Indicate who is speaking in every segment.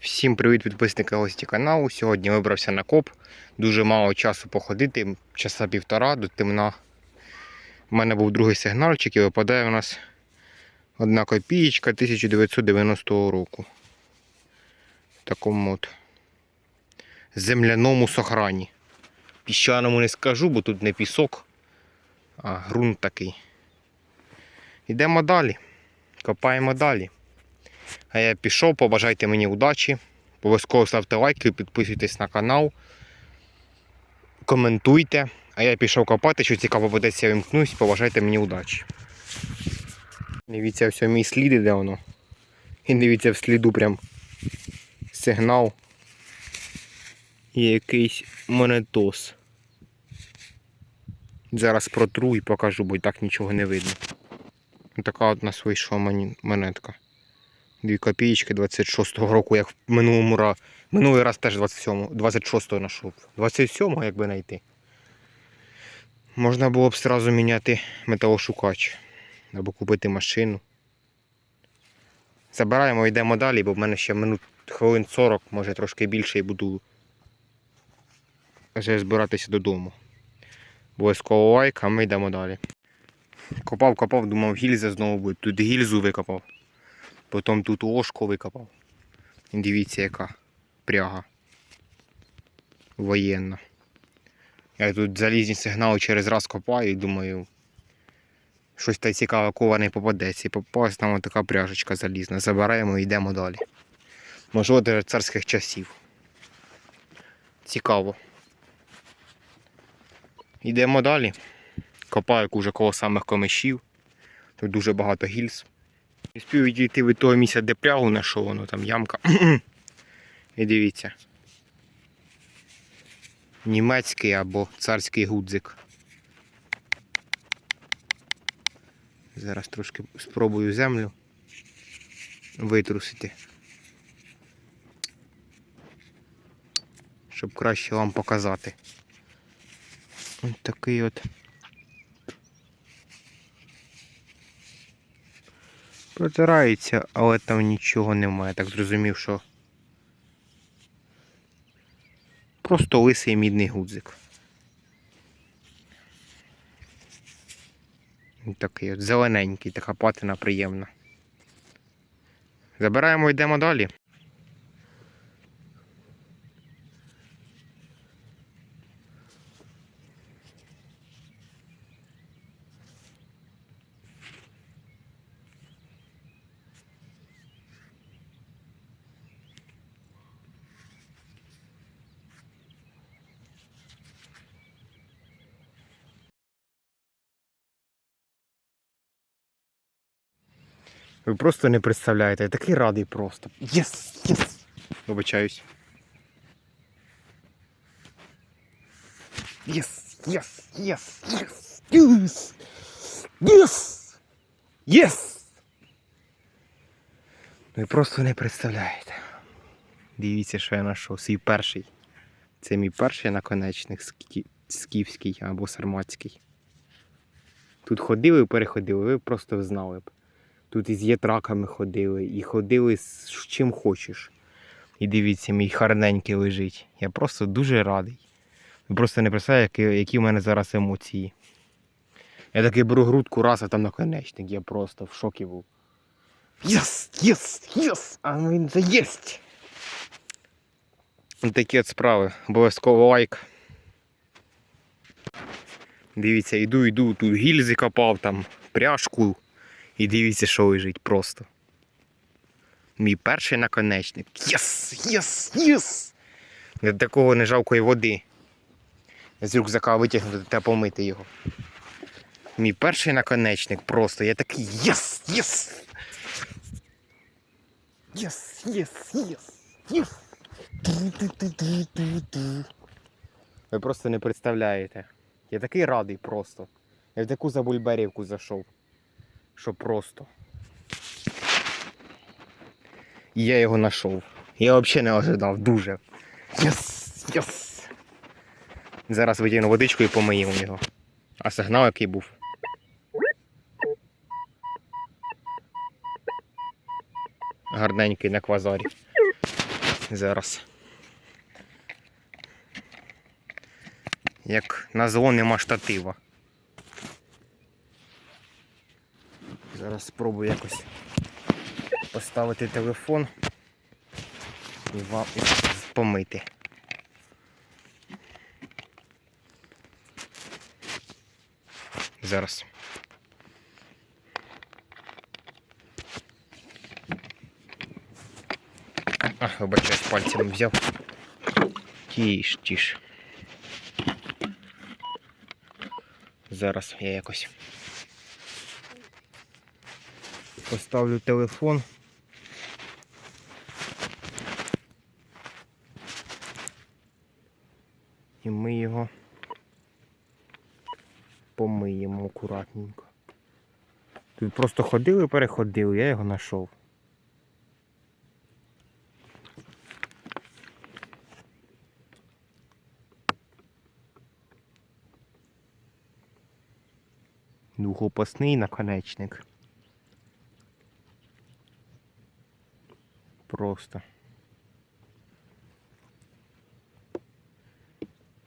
Speaker 1: Всім привіт, підписники гості каналу. Сьогодні вибрався на коп. Дуже мало часу походити, часа півтора до темна. У мене був другий сигнальчик і випадає у нас одна копієчка 1990 року. В такому от земляному сохрані. Піщаному не скажу, бо тут не пісок, а ґрунт такий. Йдемо далі. Копаємо далі. А я пішов, побажайте мені удачі. Обов'язково ставте лайки, підписуйтесь на канал, коментуйте. А я пішов копати, що цікаво будеться, я вимкнусь, побажайте мені удачі. Дивіться, все мій слід іде воно. І дивіться в сліду прям сигнал. І якийсь монетос. Зараз протру і покажу, бо так нічого не видно. Така от нас вийшла монетка. Дві копійки 26-го року, як в минулому раз. Минулий раз теж 27-го, 26-го знайшов. 27-го якби знайти. Можна було б одразу міняти металошукач. Або купити машину. Забираємо, йдемо далі, бо в мене ще минут хвилин 40, може трошки більше і буду вже збиратися додому. Обов'язково лайк, а ми йдемо далі. Копав, копав, думав, гільза знову буде. Тут гільзу викопав. Потім тут ложку викопав. Дивіться, яка пряга. Воєнна. Я тут залізні сигнали через раз копаю і думаю, щось та цікаве кова не попадеться. І попалась там така пряжечка залізна. Забираємо і йдемо далі. Можливо, даже царських часів. Цікаво. Йдемо далі. Копаю уже коло самих комишів. Тут дуже багато гільз. Не спів відійти від того місця, де прягу знайшов, воно там ямка. І дивіться. Німецький або царський гудзик. Зараз трошки спробую землю витрусити. Щоб краще вам показати. Ось такий от. Протирається, але там нічого немає. Так зрозумів, що просто лисий мідний гудзик. Такий от зелененький, така патина приємна. Забираємо, йдемо далі. Ви просто не представляєте, я такий радий просто. Єс! Єс! Вибачаюсь. Єс! Єс! Єс! Єс! Єс! Єс! Єс! Ви просто не представляєте. Дивіться, що я знайшов. Свій перший. Це мій перший наконечник скі- скіфський або сарматський. Тут ходили, і переходили, ви просто знали б. Тут із єтраками ходили, і ходили з чим хочеш. І дивіться, мій гарненький лежить. Я просто дуже радий. Просто не представляєте, які, в мене зараз емоції. Я такий беру грудку раз, а там наконечник. Я просто в шокі був. Єс! Єс! Єс! А ну він заєсть! Ось Такі от справи. Обов'язково лайк. Дивіться, йду, йду, тут гільзи копав, там пряжку. І дивіться, що лежить просто. Мій перший наконечник. Єс! Єс! Єс! Для такого не жалкої води. З рюкзака витягнути та помити його. Мій перший наконечник просто. Я такий єс! Єс! Єс! Єс! Єс! Єс! Ви просто не представляєте. Я такий радий просто. Я в таку забульберівку зайшов що просто. Я його знайшов. Я взагалі не ожидав дуже. Єс! Єс! Зараз витягну водичку і помиємо його. А сигнал який був. Гарненький на квазарі. Зараз. Як назло нема штатива. Зараз спробую якось поставити телефон і вам помити. Зараз. А, вибачаюсь, пальцем взяв. Тіш, тіш. Зараз я якось поставлю телефон. І ми його помиємо акуратненько. Тут просто ходили, переходили, я його знайшов. Двухопасний наконечник. Просто.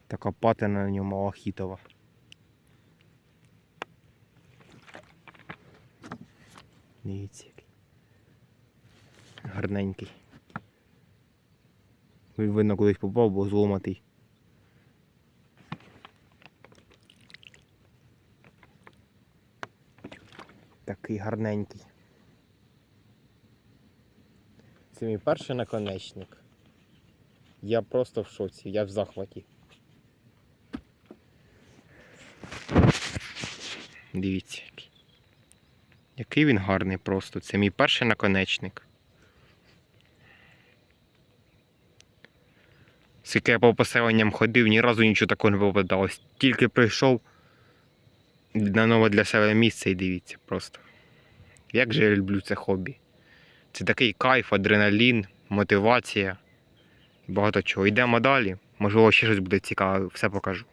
Speaker 1: Така патина на ньому малахітова. Дивіться який. Гарненький. Видно кудись попав, бо зломатий. Такий гарненький. Це мій перший наконечник. Я просто в шоці, я в захваті. Дивіться який. Він гарний просто. Це мій перший наконечник. Скільки я по поселенням ходив, ні разу нічого такого не попадалось. Тільки прийшов на нове для себе місце і дивіться просто. Як же я люблю це хобі. Це такий кайф, адреналін, мотивація. Багато чого. Йдемо далі. Можливо, ще щось буде цікаве, все покажу.